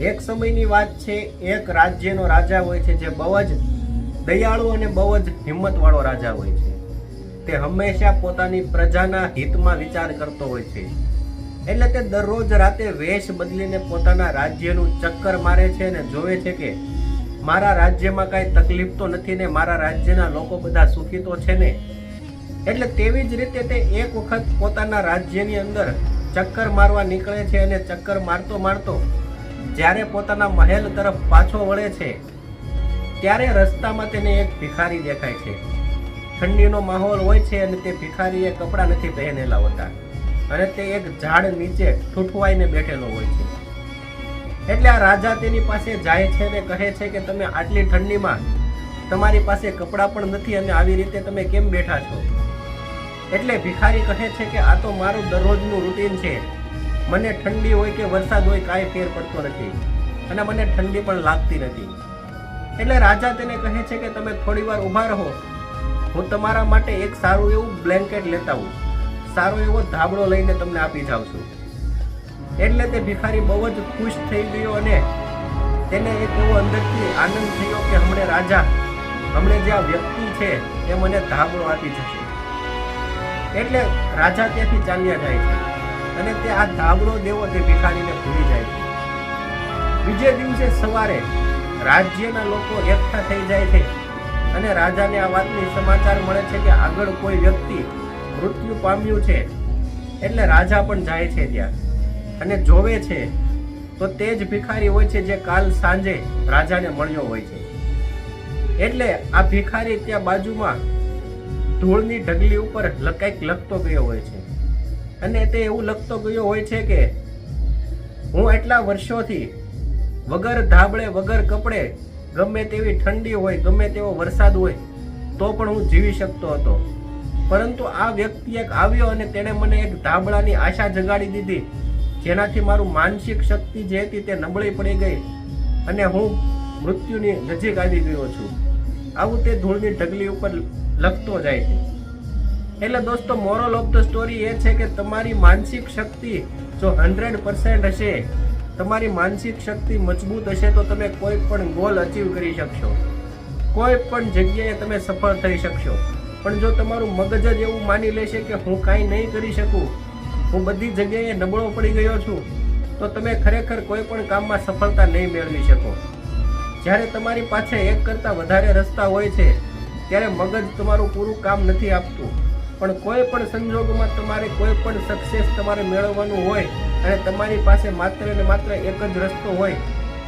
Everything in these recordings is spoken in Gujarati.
એક સમયની વાત છે, એક રાજ્યનો રાજા હોય છે, જે બહુ જ દયાળુ અને બહુ જ હિંમતવાળો રાજા હોય છે. તે હંમેશા પોતાની પ્રજાના હિતમાં વિચાર કરતો હોય છે. એટલે તે દરરોજ રાતે વેશ બદલીને પોતાના રાજ્યનું ચક્કર મારે છે અને જોવે છે કે મારા રાજ્યમાં કાંઈ તકલીફ તો નથી ને મારા રાજ્યના લોકો બધા સુખી તો છે ને. એટલે તેવી જ રીતે તે એક વખત પોતાના રાજ્યની અંદર ચક્કર મારવા નીકળે છે અને ચક્કર મારતો મારતો જ્યારે પોતાના મહેલ તરફ પાછો વળે છે, ત્યારે રસ્તામાં તેને એક ભિખારી દેખાય છે. ઠંડીનો માહોલ હોય છે અને તે ભિખારીએ કપડાં નથી પહેરેલા હોતા અને તે એક ઝાડ નીચે ઠૂઠવાઈને બેઠેલો હોય છે. એટલે આ રાજા તેની પાસે જાય છે અને કહે છે કે તમે આટલી ઠંડીમાં તમારી પાસે કપડાં પણ નથી અને આવી રીતે તમે કેમ બેઠા છો? એટલે ભિખારી કહે છે કે આ તો મારું દરરોજનું રૂટીન છે. મને ઠંડી હોય કે વરસાદ હોય કાંઈ ફેર પડતો નથી. અને મને ઠંડી પણ લાગતી નથી. એટલે રાજા તેને કહે છે કે તમે થોડી વાર ઊભા રહો. હું તમારા માટે એક સારું એવું બ્લેન્કેટ લેતા હું સારો એવો ધાબળો લઈને તમને આપી જાઉં છું. એટલે તે ભિખારી બહુ જ ખુશ થઈ ગયો અને તેને એક એવો અંદરથી આનંદ થયો કે હમણે રાજા, હમણે જે આ વ્યક્તિ છે એ મને ધાબળો આપી જશે. એટલે રાજા ત્યાંથી ચાલ્યા જાય છે. અને તે આ ધાબળો દેવો તે ભિખારીને ભૂલી જાય છે. બીજે દિવસે સવારે રાજ્યના લોકો એકઠા થઈ જાય છે અને રાજાને આ વાતની સમાચાર મળે છે કે આગળ કોઈ વ્યક્તિ મૃત્યુ પામ્યું છે એટલે રાજા પણ જાય છે ત્યાં. અને જોવે છે તો તે જ ભિખારી હોય છે જે કાલ સાંજે રાજાને મળ્યો હોય છે. એટલે આ ભિખારી ત્યાં બાજુમાં ધૂળની ઢગલી ઉપર લકાઈક કંઈક લખતો ગયો હોય છે. અને તે એવું લખતો ગયો હોય છે કે, હું એટલા વર્ષોથી વગર ધાબળે વગર કપડે ગમે તેવી ઠંડી હોય, ગમે તેવો વરસાદ હોય, તો પણ હું જીવી શકતો હતો. પરંતુ આ વ્યક્તિ એક આવ્યો અને તેણે મને એક ધાબળાની આશા જગાડી દીધી, જેનાથી મારું માનસિક શક્તિ જે હતી તે નબળી પડી ગઈ અને હું મૃત્યુની નજીક આવી ગયો છું. આવું તે ધૂળની ઢગલી ઉપર લખતો જાય છે. એટલે દોસ્તો મોરલ ઓફ ધ સ્ટોરી એ છે કે તમારી માનસિક શક્તિ જો હંડ્રેડ પર્સન્ટ હશે, તમારી માનસિક શક્તિ મજબૂત હશે તો તમે કોઈ પણ ગોલ અચીવ કરી શકશો. કોઈ પણ જગ્યાએ તમે સફળ થઈ શકશો. પણ જો તમારું મગજ જ એવું માની લેશે કે હું કાંઈ નહીં કરી શકું, હું બધી જગ્યાએ નબળો પડી ગયો છું, તો તમે ખરેખર કોઈ પણ કામમાં સફળતા નહીં મેળવી શકો. જ્યારે તમારી પાસે એક કરતાં વધારે રસ્તા હોય છે, ત્યારે મગજ તમારું પૂરું કામ નથી આપતું. પણ કોઈ પણ સંજોગોમાં તમારે કોઈ પણ સક્સેસ તમારે મેળવવાનું હોય અને તમારી પાસે માત્ર ને માત્ર એક જ રસ્તો હોય,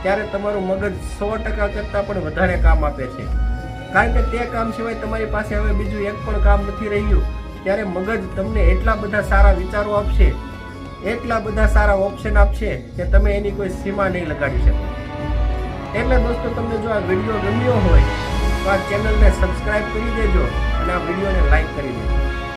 ત્યારે તમારું મગજ સો ટકા કરતાં પણ વધારે કામ આપે છે. કારણ કે તે કામ સિવાય તમારી પાસે હવે બીજું એક પણ કામ નથી રહ્યું, ત્યારે મગજ તમને એટલા બધા સારા વિચારો આપશે, એટલા બધા સારા ઓપ્શન આપશે કે તમે એની કોઈ સીમા નહીં લગાડી શકો. એટલે દોસ્તો, તમને જો આ વીડિયો ગમ્યો હોય, તો આ ચેનલને સબસ્ક્રાઈબ કરી દેજો અને આ વિડીયોને લાઈક કરી દેજો.